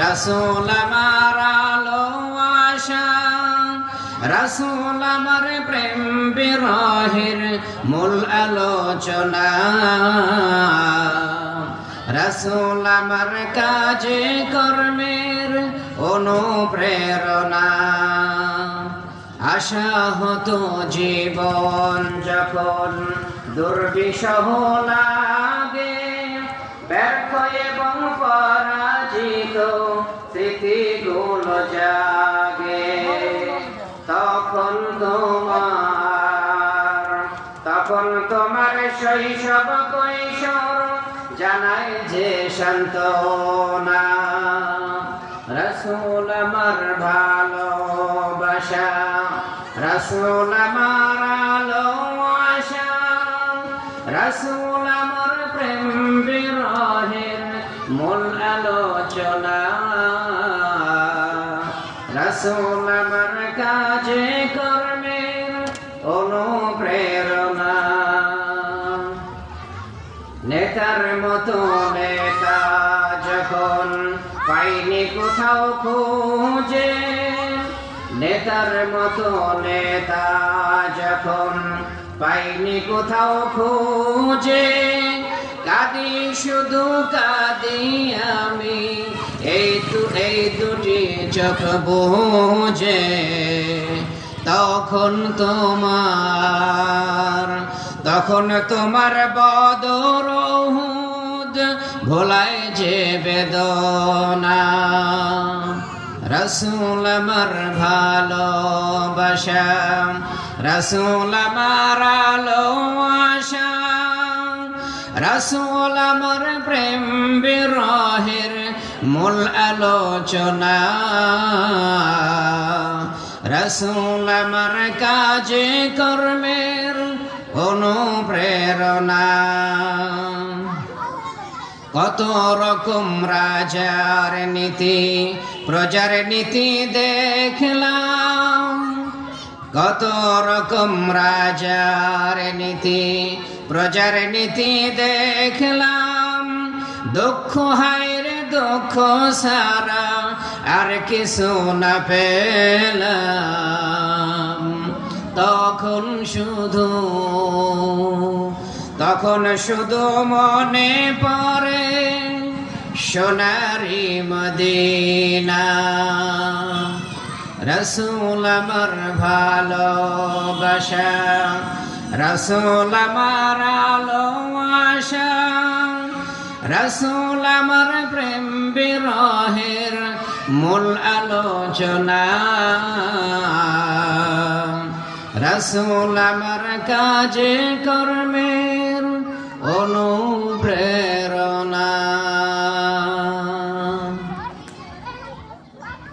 রসুল আমার আলোবাসা রসুল আমার প্রেম বিরহের মূল আলোচনা। রসুল আমার কাজে কর্মের অনুপ্রেরণা। আশা হতো জীবন যখন দুর্বিষহ লাগে, ব্যর্থ এবং পরাজিত। তখন তোমার তখন তোমার শৈশব কৈশোর জানাই যে শান্ত না রসুল আমার ভালোবাসা, রসুল আমার আলোবাসা রসুল রসুল আমার কাজে কর্মের অনুপ্রেরণা। নেতার মতো নেতা যখন পাইনি কোথাও খুঁজে, নেতার মতো নেতা যখন পাইনি কোথাও খুঁজে কাঁদি শুধু কাঁদি আমি। এই তু এই দুটি চোখ বুঝে তখন তোমার তখন তোমার বদর ভোলায় যে বেদনা। রসুল আমার ভালোবাসা, রসুল আমার রসুল আমার প্রেম বিরহের মূল আলোচনা। রসুল আমার কাজে কর্মের অনুপ্রেরণা। কত রকম রাজার নীতি, প্রজার নীতি দেখলাম। কত রকম রাজার নীতি প্রজার নীতি দেখলাম। দুঃখ হায়রে দুঃখ সারা, আর কিছু না পেলাম। তখন শুধু তখন শুধু মনে পড়ে সোনারি মদিনা। রসুল আমার ভালোবাসা রসুল আমার আলোবাসা রসুল আমার প্রেম বিরহের মূল আলোচনা। রসুল আমার কাজে কর্মের অনুপ্রেরণা